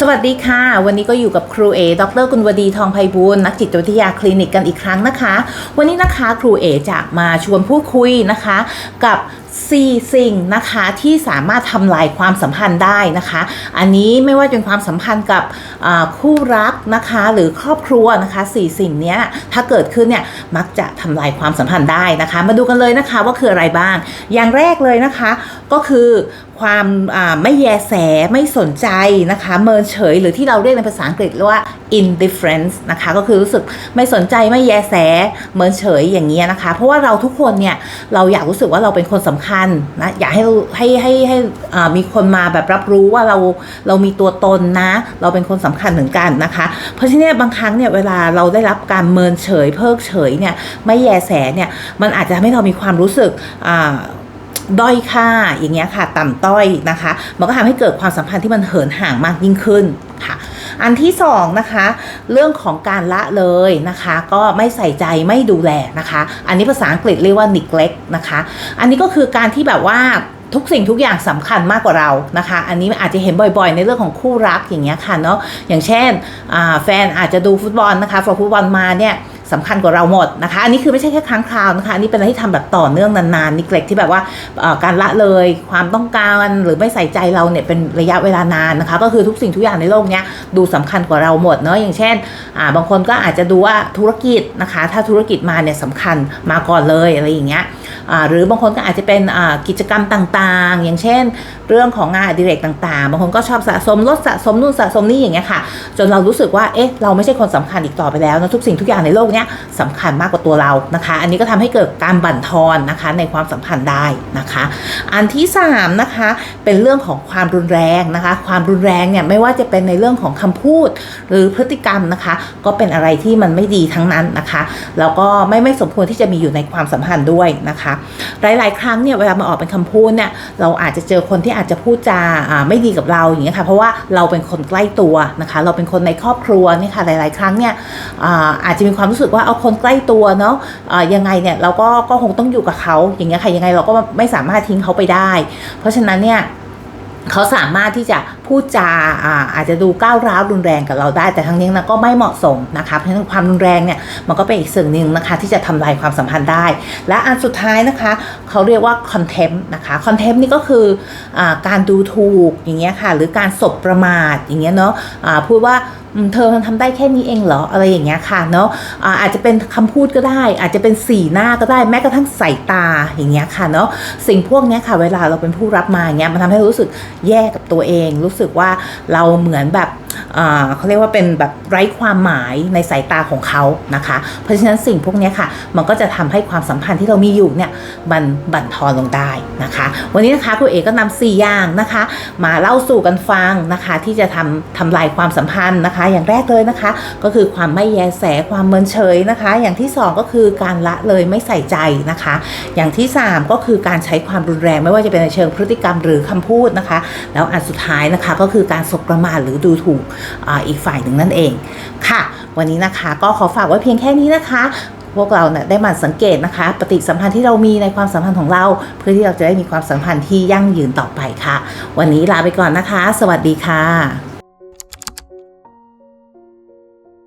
สวัสดีค่ะ วันนี้ก็อยู่กับครูเอ ดรกุลวดีทองไพบูลนักจิตวิทยาคลินิกกันอีกครั้งนะคะ วันนี้นะคะครูเอจะมาชวนพูดคุยนะคะ กับ4 สิ่งนะคะที่สามารถทำลายความสัมพันธ์ได้นะคะ อันนี้ไม่ว่าจะเป็นความสัมพันธ์กับคู่รักนะคะหรือครอบครัวนะคะ 4 สิ่งนี้ถ้าเกิดขึ้นเนี่ยมักจะทำลายความสัมพันธ์ได้นะคะ มาดูกันเลยนะคะว่าคืออะไรบ้าง อย่างแรกเลยนะคะก็คือความไม่แยแสไม่สนใจนะคะเมินเฉยหรือที่เราเรียกในภาษาอังกฤษว่า indifference นะคะก็คือรู้สึกไม่สนใจไม่แยแสเมินเฉยอย่างเงี้ยนะคะ เพราะว่าเราทุกคนเนี่ยเราอยากรู้สึกว่าเราเป็นคนสำคัญนะอยากให้ให้ให้ให้มีคนมาแบบรับรู้ว่าเราเรามีตัวตนนะ เราเป็นคนสำคัญเหมือนกันนะคะ เพราะฉะนั้นบางครั้งเนี่ยเวลาเราได้รับการเมินเฉยเพิกเฉยเนี่ยไม่แยแสเนี่ยมันอาจจะทำให้เรามีความรู้สึกอ่าด้อยค่าอย่างเงี้ยค่ะ ต่ำต้อยนะคะ มันก็ทำให้เกิดความสัมพันธ์ที่มันเหินห่างมากยิ่งขึ้นค่ะ อันที่สองนะคะเรื่องของการละเลยนะคะ ก็ไม่ใส่ใจไม่ดูแลนะคะ อันนี้ภาษาอังกฤษเรียกว่า neglect นะคะ อันนี้ก็คือการที่แบบว่าทุกสิ่งทุกอย่างสำคัญมากกว่าเรานะคะ อันนี้อาจจะเห็นบ่อยๆ ในเรื่องของคู่รักอย่างเงี้ยค่ะเนาะอย่างเช่นแฟนอาจจะดูฟุตบอลนะคะพอฟุตบอลมาเนี่ย สำคัญกว่าเราหมดนะคะ อันนี้คือไม่ใช่แค่ครั้งคราวนะคะ อันนี้เป็นอะไรที่ทำแบบต่อเนื่องนานๆนิเกลกที่แบบว่าการละเลยความต้องการหรือไม่ใส่ใจเราเนี่ยเป็นระยะเวลานานนะคะ ก็คือทุกสิ่งทุกอย่างในโลกเนี้ยดูสำคัญกว่าเราหมดเนาะอย่างเช่นบางคนก็อาจจะดูว่าธุรกิจนะคะ ถ้าธุรกิจมาเนี่ยสำคัญมาก่อนเลยอะไรอย่างเงี้ยหรือบางคนก็อาจจะเป็นกิจกรรมต่างๆ อย่างเช่น เรื่องของงานอดิเรกต่างๆ บางคนก็ชอบสะสมรถสะสมนู่นสะสมนี่อย่างเงี้ยค่ะ จนเรารู้สึกว่าเอ๊ะเราไม่ใช่คนสำคัญอีกต่อไปแล้วนะทุกสิ่งทุกอย่างในโลกเนี้ยสำคัญมากกว่าตัวเรานะคะ อันนี้ก็ทำให้เกิดการบั่นทอนนะคะในความสัมพันธ์ได้นะคะ อันที่สามนะคะเป็นเรื่องของความรุนแรงนะคะ ความรุนแรงเนี่ยไม่ว่าจะเป็นในเรื่องของคำพูดหรือพฤติกรรมนะคะ ก็เป็นอะไรที่มันไม่ดีทั้งนั้นนะคะแล้วก็ไม่ไม่สมควรที่จะมีอยู่ในความสัมพันธ์ด้วยนะคะ หลาย ๆ ครั้งเนี่ยเวลามาออกเป็นคำพูดเนี่ยเราอาจจะเจอคนที่อาจจะพูดจาไม่ดีกับเราอย่างเงี้ยค่ะเพราะว่าเราเป็นคนใกล้ตัวนะคะ เราเป็นคนในครอบครัวเนี่ยค่ะหลาย ๆ ครั้งเนี่ยอาจจะมีความรู้สึกว่าเอาคนใกล้ตัวเนาะะยังไงเนี่ยเราก็ก็คงต้องอยู่กับเขาอย่างเงี้ยค่ะยังไงเราก็ไม่สามารถทิ้งเขาไปได้ เพราะฉะนั้นเนี่ยเขาสามารถที่จะ พูดจาอาจจะดูก้าวร้าวรุนแรงกับเราได้ แต่ทั้งนี้นะก็ไม่เหมาะสมนะคะเพราะฉะนั้นความรุนแรงเนี่ยมันก็เป็นอีกสิ่งหนึ่งนะคะที่จะทำลายความสัมพันธ์ได้ และอันสุดท้ายนะคะเขาเรียกว่า contempt นะคะ contempt นี่ก็คืออการดูถูกอย่างเงี้ยค่ะหรือการสบประมาทอย่างเงี้ยเนาะพูดว่าอืมเธอทำได้แค่นี้เองเหรออะไรอย่างเงี้ยค่ะเนาะอาจจะเป็นคำพูดก็ได้ อาจจะเป็นสีหน้าก็ได้แม้กระทั่งสายตาอย่างเงี้ยค่ะเนาะสิ่งพวกเนี้ยค่ะเวลาเราเป็นผู้รับมาอย่างเงี้ยมันทำให้รู้สึกแย่กับตัวเองรู้สึกว่าเราเหมือนแบบ เขาเรียกว่าเป็นแบบไร้ความหมายในสายตาของเขานะคะ เพราะฉะนั้นสิ่งพวกนี้ค่ะ มันก็จะทำให้ความสัมพันธ์ที่เรามีอยู่เนี่ยมันบั่นทอนลงได้นะคะ วันนี้นะคะครูเอกก็นำสี่อย่างนะคะ มาเล่าสู่กันฟังนะคะ ที่จะทำทำลายความสัมพันธ์นะคะ อย่างแรกเลยนะคะ ก็คือความไม่แยแสความเมินเฉยนะคะ อย่างที่สองก็คือการละเลยไม่ใส่ใจนะคะ อย่างที่สามก็คือการใช้ความรุนแรงไม่ว่าจะเป็นในเชิงพฤติกรรมหรือคำพูดนะคะ แล้วอันสุดท้ายนะคะก็คือการสบประมาทหรือดูถูกอีกฝ่ายหนึ่งนั่นเองค่ะ วันนี้นะคะก็ขอฝากไว้เพียงแค่นี้นะคะ พวกเราเนี่ยได้มาสังเกตนะคะ ปฏิสัมพันธ์ที่เรามีในความสัมพันธ์ของเรา เพื่อที่เราจะได้มีความสัมพันธ์ที่ยั่งยืนต่อไปค่ะ วันนี้ลาไปก่อนนะคะ สวัสดีค่ะ